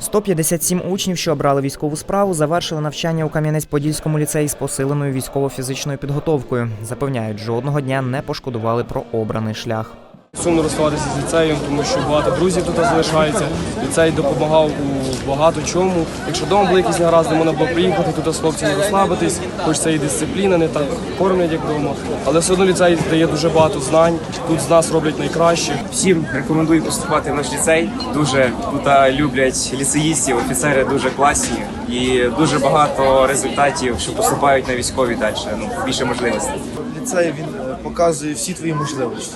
157 учнів, що обрали військову справу, завершили навчання у Кам'янець-Подільському ліцеї з посиленою військово-фізичною підготовкою. Запевняють, жодного дня не пошкодували про обраний шлях. Сумно розставатися з ліцеєм, тому що багато друзів тут залишається. Ліцей допомагав у багато чому. Якщо вдома були якісь негаразди, можна було приїхати тут з хлопцями розслабитись, хоч це і дисципліна, не так кормлять, як вдома. Але все одно ліцей дає дуже багато знань. Тут з нас роблять найкраще. Всім рекомендую поступати в наш ліцей. Дуже тут люблять ліцеїстів, офіцери дуже класні і дуже багато результатів, що поступають на військові далі. Ну більше можливостей. ліцей він е, показує всі твої можливості.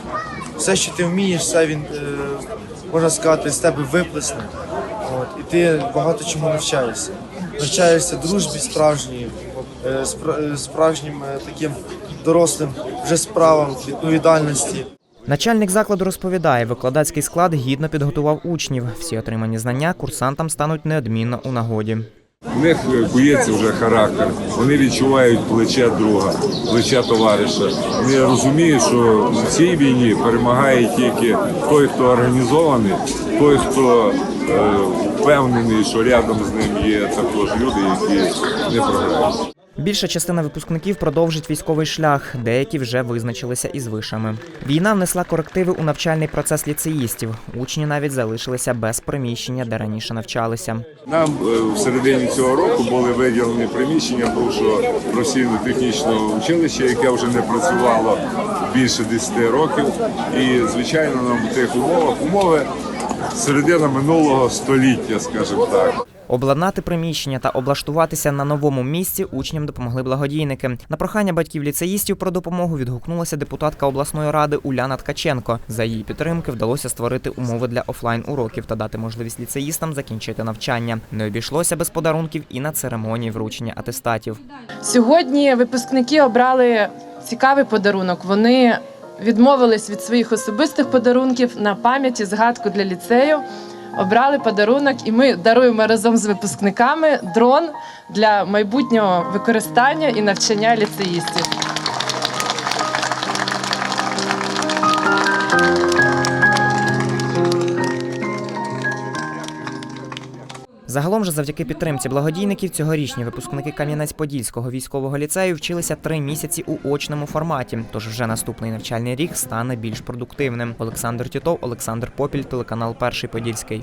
Все, що ти вмієш, все він е, можна сказати з тебе виплесне. От, і ти багато чому навчаєшся. Навчаєшся дружбі справжньої, е, е, справжнім таким дорослим вже справам, відповідальності. Начальник закладу розповідає, викладацький склад гідно підготував учнів. Всі отримані знання курсантам стануть неодмінно у нагоді. В них кується вже характер. Вони відчувають плече друга, плече товариша. Вони розуміють, що в цій війні перемагає тільки той, хто організований, той, хто е, впевнений, що рядом з ним є також люди, які не програють. Більша частина випускників продовжить військовий шлях, деякі вже визначилися із вишами. Війна внесла корективи у навчальний процес ліцеїстів. Учні навіть залишилися без приміщення, де раніше навчалися. Нам е, в середині цього року були виділені приміщення бувшого професійно-технічного училища, яке вже не працювало більше 10 років. І звичайно, нам в тих умовах умови середина минулого століття, скажімо так. Обладнати приміщення та облаштуватися на новому місці учням допомогли благодійники. На прохання батьків ліцеїстів про допомогу відгукнулася депутатка обласної ради Уляна Ткаченко. За її підтримки вдалося створити умови для офлайн уроків та дати можливість ліцеїстам закінчити навчання. Не обійшлося без подарунків і на церемонії вручення атестатів. Сьогодні випускники обрали цікавий подарунок. Вони відмовились від своїх особистих подарунків на пам'ять і згадку для ліцею. Обрали подарунок, і ми даруємо разом з випускниками дрон для майбутнього використання і навчання ліцеїстів. Загалом же завдяки підтримці благодійників цьогорічні випускники Кам'янець-Подільського військового ліцею вчилися три місяці у очному форматі. Тож вже наступний навчальний рік стане більш продуктивним. Олександр Тітов, Олександр Попіль, телеканал Перший Подільський.